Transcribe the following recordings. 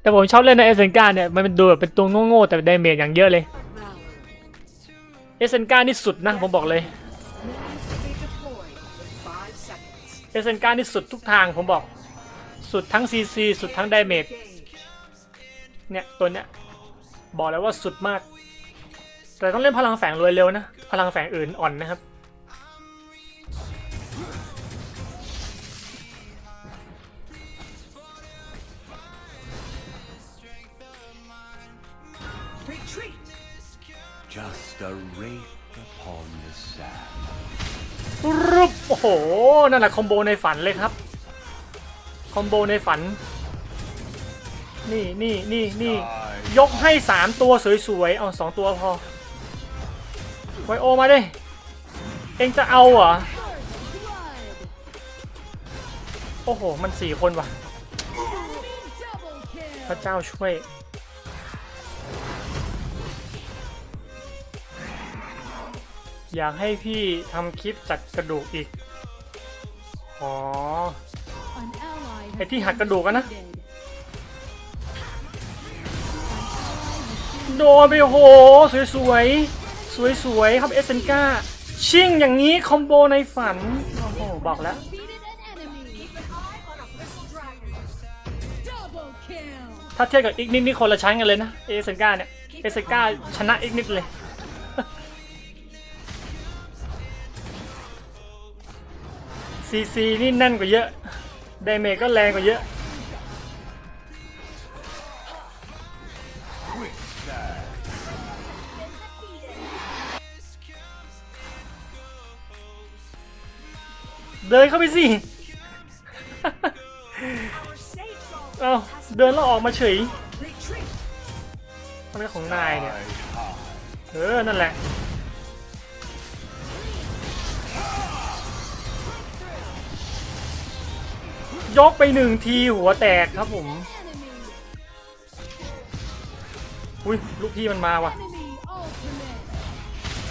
แต่ผมชอบเล่นในเอเซนกาเนี่ยมันเป็นดูแบบเป็นตัวโง่ๆแต่ไดเมจอย่างเยอะเลยเอเซนกานี่สุดนะผมบอกเลยเอเซนกานี่สุดทุกทางผมบอก สุดทั้งซีซีสุดทั้งไดเมจเนี่ยตัวเนี้ยบอกแล้วว่าสุดมาก แต่ต้องเล่นพลังแฝงรวยเร็วนะ พลังแฝงอื่นอ่อนนะครับ Just a wraith upon the sand. รึบโอ้โห นั่นแหละคอมโบในฝันเลยครับ คอมโบในฝัน นี่นี่นี่นี่ยกให้สามตัวสวยๆ เอาสองตัวพอ ไวโอมาดิ เองจะเอาเหรอ โอ้โห มันสี่คนว่ะ พระเจ้าช่วย อยากให้พี่ทำคลิปจัดกระดูกอีก อ๋อ ไอ้ที่หักกระดูกอะนะ โดนไปโอ้โหสวยๆสวยๆครับเอสเซนกาชิ่งอย่างนี้คอมโบในฝัน โอ้โห บอกแล้ว ถ้าเทียบกับอีกนิดนี่คนละชั้นกันเลยนะ เอสเซนกาเนี่ย เอสเซนกาชนะอีกนิดเลย ซีซีนี่แน่นกว่าเยอะไดเมจก็แรงกว่าเยอะ เดินเข้าไปสิ เอ้าเดินแล้วออกมาเฉยอะไรของนายเนี่ย เออ นั่นแหละ ยกไปหนึ่งทีหัวแตกครับผม อุ้ยลูกพี่มันมาว่ะ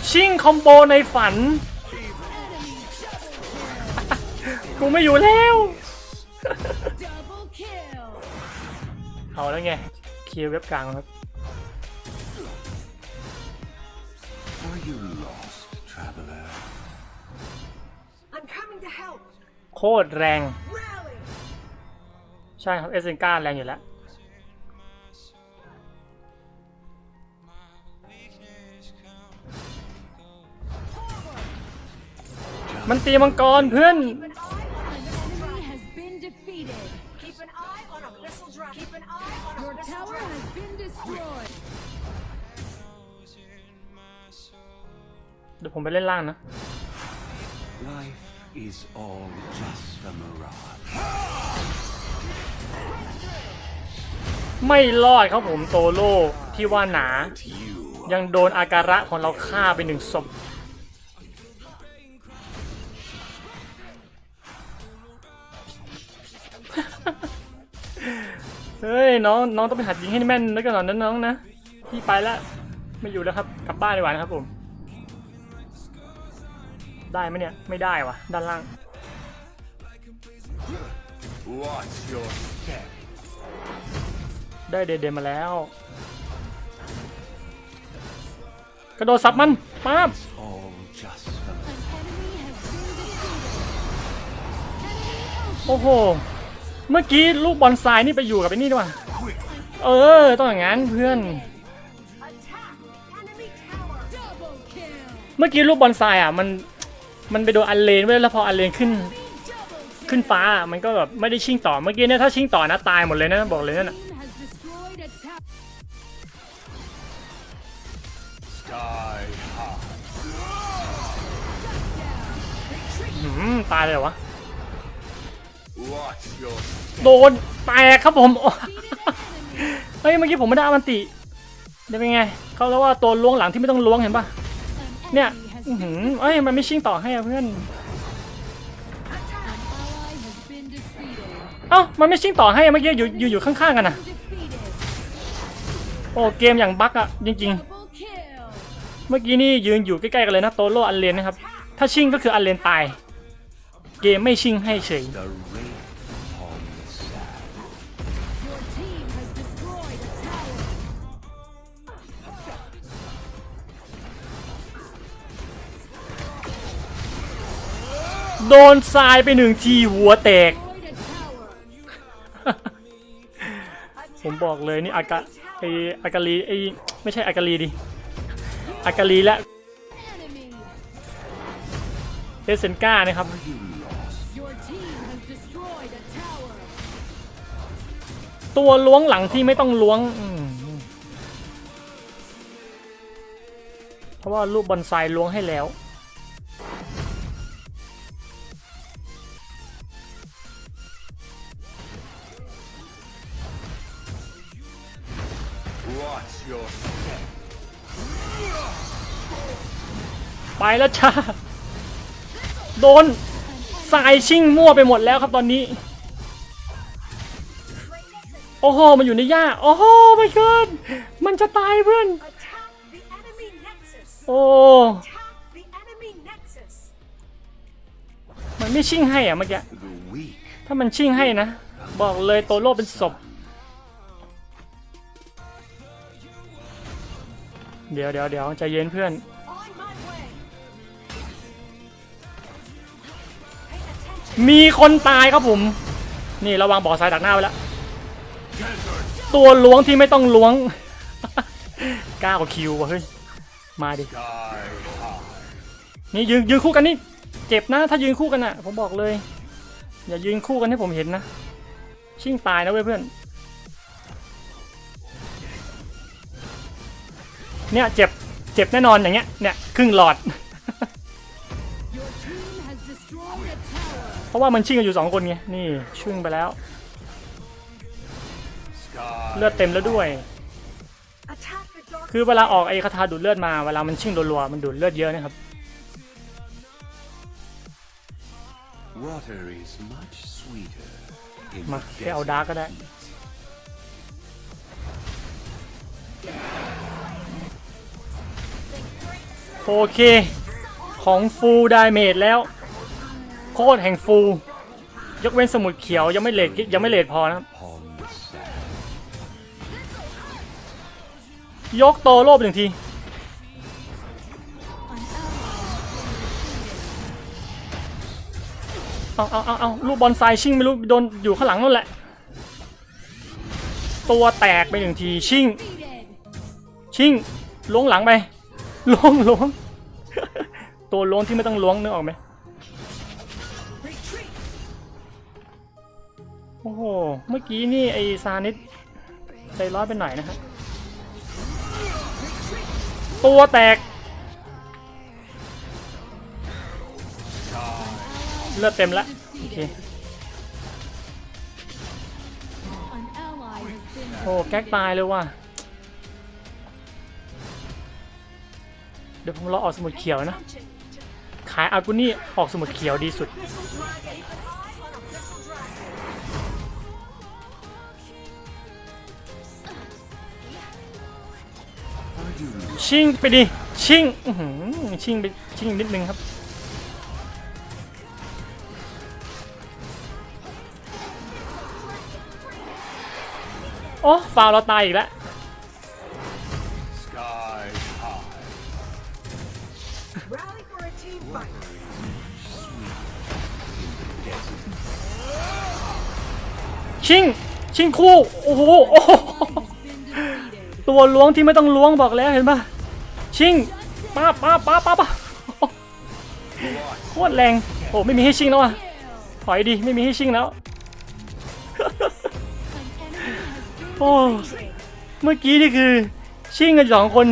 ชิงคอมโบในฝัน กูไม่อยู่แล้ว เอาแล้วไง เคลียร์เว็บกลางครับ Are you lost, traveler? I'm coming to help. โคตรแรง Rally. ใช่ครับเอสเซนก้าแรงอยู่แล้วมันตีมังกรเพื่อน เดี๋ยวผมไปเล่นล่างนะ ไม่รอดครับผมโตโล่ที่ว่าหนา You ยังโดนอาการะของเราฆ่าไปหนึ่งศพเฮ้ยน้องน้องต้องไปหัดยิงให้แม่นแล้วกันหน่อยนะน้องนะพี่ไปแล้วไม่อยู่แล้วครับกลับบ้านดีกว่านะครับผม ได้ไหมเนี่ยไม่ได้วะด้านล่าง watch your step. ได้เดเดมาแล้ว กระโดดสับมันป๊าบโอ้โห เมื่อกี้ลูกบอลทรายนี่ไปอยู่กับไอ้นี่ด้วยเออ ต้องอย่างนั้นเพื่อน เมื่อกี้ลูกบอลทรายอะมันมันไปโดนอันเลนไว้แล้วพออันเลนขึ้น ขึ้นฟ้ามันก็แบบไม่ได้ชิงต่อเมื่อกี้เนี่ยถ้าชิงต่อนะตายหมดเลยนะบอกเลยนั่นน่ะ ตายเลยเหรอวะ Watch your โดนแตกครับผม เฮ้ย เมื่อกี้ผมไม่ได้อามันติได้เป็นไง เขาเรียกว่าตัวล้วงหลังที่ไม่ต้องล้วงเห็นปะ An เนี่ย enemy has อื้อ been หือเอ้ย มันไม่ชิงต่อให้อะเพื่อน An ally has been defeated. เอ้า มันไม่ชิงต่อให้อะเมื่อกี้อยู่อยู่อยู่ข้างๆกันนะ Defeated. โอ้เกมอย่างบั๊กอะจริงๆ Double kill. เมื่อกี้นี่ยืนอยู่ใกล้ๆกันเลยนะโตโร่อันเลนนะครับ ถ้าชิงก็คืออันเลนตาย เกมไม่ชิงให้เฉย โดนทรายไปหนึ่งทีหัวแตก ผมบอกเลยนี่อากาไออากาลีไอไม่ใช่อากาลีดิอากาลีและเดซเซนก้านะครับ ตัวล้วงหลังที่ไม่ต้องล้วงเพราะว่าลูกบอลไซล้วงให้แล้ว ไปแล้วจ้าโดนสายชิ่งมั่วไปหมดแล้วครับตอนนี้ โอ้โห มันอยู่ในหญ้า โอ้โหไม่เกินมันจะตายเพื่อน Attack the enemy nexus. โอ้ Attack the enemy nexus. มันไม่ชิ่งให้อะเมื่อกี้ The weak ถ้ามันชิ่งให้นะ บอกเลยโตโร่เป็นศพ เดี๋ยวเดี๋ยวเดี๋ยวใจเย็นเพื่อน On my way. Pay attention. มีคนตายครับผม นี่ระวังบ่อทรายดักหน้าไว้แล้ว ตัวล้วงที่ไม่ต้องล้วงกล้ากว่าคิวว่ะเฮ้ย มาดิ นี่ยืนยืนคู่กันนี่ เจ็บนะถ้ายืนคู่กันอะ ผมบอกเลย อย่ายืนคู่กันให้ผมเห็นนะ ชิ่งตายนะเว้ยเพื่อน เนี่ยเจ็บ เจ็บแน่นอนอย่างเงี้ย เนี่ยครึ่งหลอด เพราะว่ามันชิ่งกันอยู่สองคนไง นี่ชิ่งไปแล้ว เลือดเต็มแล้วด้วย Attack the dark. คือเวลาออกไอ้คาถาดูดเลือดมาเวลามันชิ่งรัวๆมันดูดเลือดเยอะนะครับ Water is much sweeter in มา the แค่เอาดาร์กก็ได้โอเค ของฟูลดาเมจแล้ว โคตรแห่งฟูลยกเว้นสมุดเขียวยังไม่เลทยังไม่เลทพอนะครับ ยกโตโลบหนึ่งที เอาเอาเอาเอาลูกบอลไซชิ่งไม่รู้โดนอยู่ข้างหลังนั่นแหละ ตัวแตกไปหนึ่งทีชิ่ง ชิ่งล้วงหลังไปล้วงล้วงตัวล้วงที่ไม่ต้องล้วงนึกออกไหมโอ้โห เมื่อกี้นี่ไอซานิสใจร้อนไปหน่อยนะฮะ ตัวแตก เลือดเต็มแล้วโอเคโอ้แก๊กตายเลยว่ะ เดี๋ยวผมรอออกสมุดเขียวนะ ขายอากุนี่ออกสมุดเขียวดีสุด ชิ่งไปดิ ชิ่งชิ่งไป ชิ่งนิดนึงครับ โอ้ฟาวเราตายอีกแล้วชิ่งชิ่งคู่ โอ้โห ตัวล้วงที่ไม่ต้องล้วงบอกแล้วเห็นปะชิงป้าป้าป้าป้าป้าโคตรแรงโอ้ไม่มีให้ชิงแล้วอะถอยดิไม่มีให้ชิงแล้วโอ้เมื่อกี้นี่คือชิงกันสองคน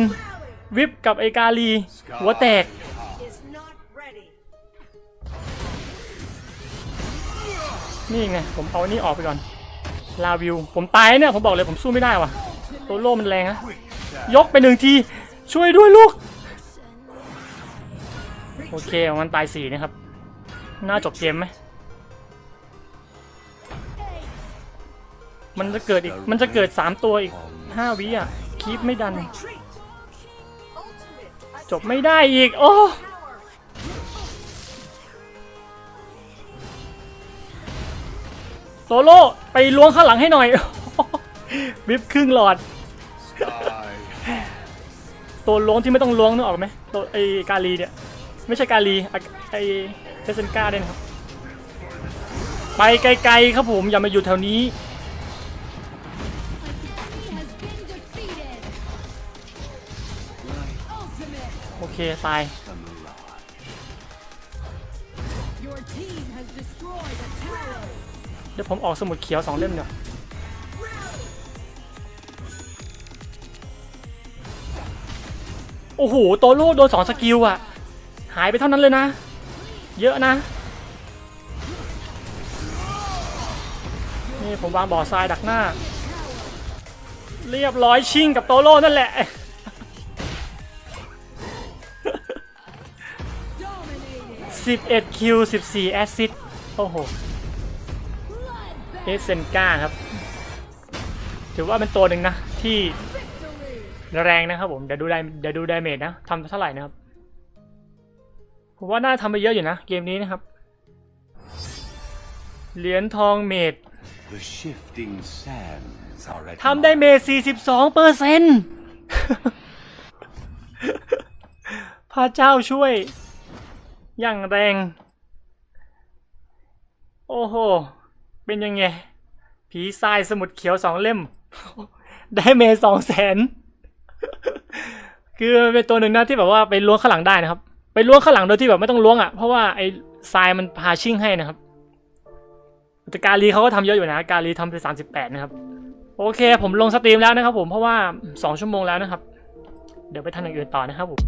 วิบกับไอกาลีหัวแตกนี่ไงผมเอาอันนี้ออกไปก่อนลาวิว ผมตายเนี่ยผมบอกเลยผมสู้ไม่ได้ว่ะ ตัวโล่มันแรงนะยกไปหนึ่งที ช่วยด้วยลูก โอเคมันตายสี่นะครับ น่าจบเกมไหมมันจะเกิดอีก มันจะเกิดสามตัวอีกห้าวิอะคีปไม่ดัน จบไม่ได้อีก โอ้โซโล่ไปล้วงข้างหลังให้หน่อยวิบครึ่งหลอด ตัวล้วงที่ไม่ต้องล้วงนึกออกไหมตัวไอกาลีเนี่ย ไม่ใช่กาลีไอเฟสเซนกาด้วยนะครับ ไปไกลๆครับผมอย่ามาอยู่แถวนี้โอเคตายเดี๋ยวผมออกสมุดเขียวสองเล่มเดี๋ยว โอ้โหโตโร่โดนสองสกิลอะหายไปเท่านั้นเลยนะ เยอะนะ นี่ผมวางบ่อทรายดักหน้า เรียบร้อยชิงกับโตโร่นั่นแหละ Dominated. 11 คิว 14 แอสซิสต์โอ้โห เอสเซนก้าครับ ถือว่าเป็นตัวหนึ่งนะที่ แรงนะครับผมเดี๋ยวดูได้เดี๋ยวดูดาเมจนะทำเท่าไหร่นะครับผมว่าน่าทำไปเยอะอยู่นะ เกมนี้นะครับ เหรียญทองเมด The shifting sands are at ทำได้เมด42เปอร์เซ็นต์พระเจ้าช่วย อย่างแรง โอ้โห เป็นยังไง ผีทรายสมุดเขียวสองเล่ม ได้เมสองแสน คือเป็นตัวหนึ่งนะที่แบบว่าไปล้วงข้างหลังได้นะครับ ไปล้วงข้างหลังโดยที่แบบไม่ต้องล้วงอะเพราะว่าไอ้ทรายมันพาชิ่งให้นะครับแต่การีเขาก็ทำเยอะอยู่นะ การีทำไปสามสิบแปดนะครับ โอเค ผมลงสตรีมแล้วนะครับผมเพราะว่าสองชั่วโมงแล้วนะครับ เดี๋ยวไปทำอย่างอื่นต่อนะครับผม